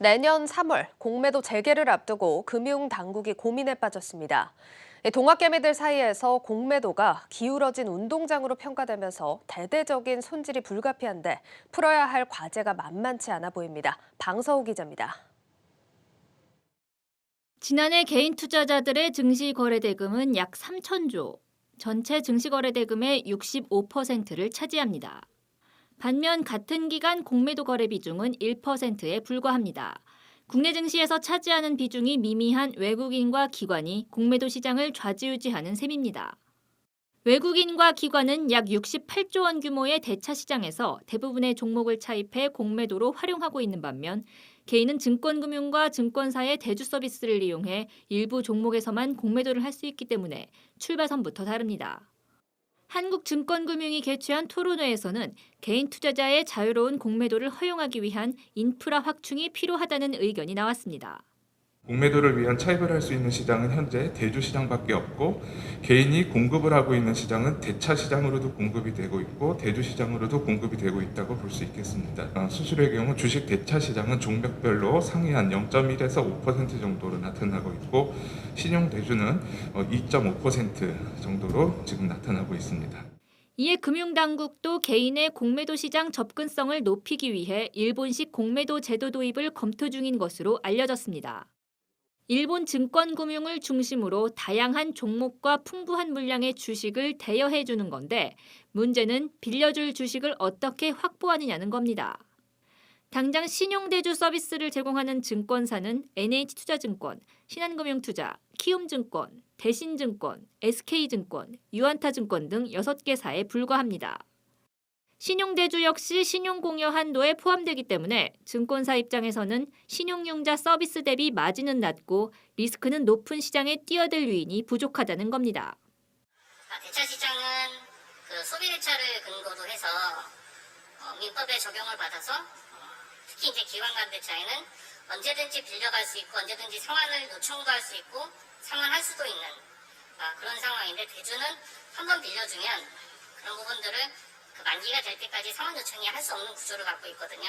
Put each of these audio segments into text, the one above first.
내년 3월 공매도 재개를 앞두고 금융 당국이 고민에 빠졌습니다. 동학개미들 사이에서 공매도가 기울어진 운동장으로 평가되면서 대대적인 손질이 불가피한데 풀어야 할 과제가 만만치 않아 보입니다. 방서우 기자입니다. 지난해 개인 투자자들의 증시 거래 대금은 약 3천조, 전체 증시 거래 대금의 65%를 차지합니다. 반면 같은 기간 공매도 거래 비중은 1%에 불과합니다. 국내 증시에서 차지하는 비중이 미미한 외국인과 기관이 공매도 시장을 좌지우지하는 셈입니다. 외국인과 기관은 약 68조 원 규모의 대차 시장에서 대부분의 종목을 차입해 공매도로 활용하고 있는 반면 개인은 증권금융과 증권사의 대주 서비스를 이용해 일부 종목에서만 공매도를 할 수 있기 때문에 출발선부터 다릅니다. 한국증권금융이 개최한 토론회에서는 개인 투자자의 자유로운 공매도를 허용하기 위한 인프라 확충이 필요하다는 의견이 나왔습니다. 공매도를 위한 차입을 할 수 있는 시장은 현재 대주 시장밖에 없고 개인이 공급을 하고 있는 시장은 대차 시장으로도 공급이 되고 있고 대주 시장으로도 공급이 되고 있다고 볼 수 있겠습니다. 어, 수수료의 경우 주식 대차 시장은 종목별로 상위 한 0.1에서 5% 정도로 나타나고 있고 신용 대주는 2.5% 정도로 지금 나타나고 있습니다. 이에 금융당국도 개인의 공매도 시장 접근성을 높이기 위해 일본식 공매도 제도 도입을 검토 중인 것으로 알려졌습니다. 일본 증권금융을 중심으로 다양한 종목과 풍부한 물량의 주식을 대여해 주는 건데 문제는 빌려줄 주식을 어떻게 확보하느냐는 겁니다. 당장 신용대주 서비스를 제공하는 증권사는 NH투자증권, 신한금융투자, 키움증권, 대신증권, SK증권, 유한타증권 등 6개사에 불과합니다. 신용대주 역시 신용공여 한도에 포함되기 때문에 증권사 입장에서는 신용융자 서비스 대비 마진은 낮고 리스크는 높은 시장에 뛰어들 유인이 부족하다는 겁니다. 아, 대차 시장은 그 소비 대차를 근거로 해서 어, 민법에 적용을 받아서 어, 특히 이제 기관 간 대차에는 언제든지 빌려갈 수 있고 언제든지 상환을 요청할 수 있고 상환할 수도 있는 아, 그런 상황인데 대주는 한 번 빌려주면 그런 부분들을 그 만기가 될 때까지 상환 요청이 할 수 없는 구조를 갖고 있거든요.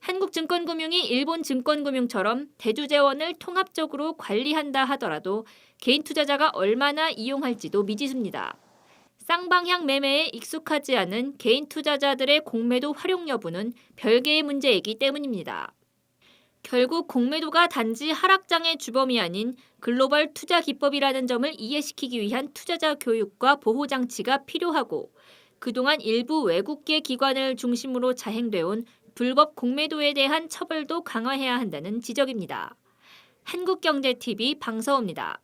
한국증권금융이 일본 증권금융처럼 대주재원을 통합적으로 관리한다 하더라도 개인 투자자가 얼마나 이용할지도 미지수입니다. 쌍방향 매매에 익숙하지 않은 개인 투자자들의 공매도 활용 여부는 별개의 문제이기 때문입니다. 결국 공매도가 단지 하락장의 주범이 아닌 글로벌 투자 기법이라는 점을 이해시키기 위한 투자자 교육과 보호 장치가 필요하고 그동안 일부 외국계 기관을 중심으로 자행돼 온 불법 공매도에 대한 처벌도 강화해야 한다는 지적입니다. 한국경제TV 방서우입니다.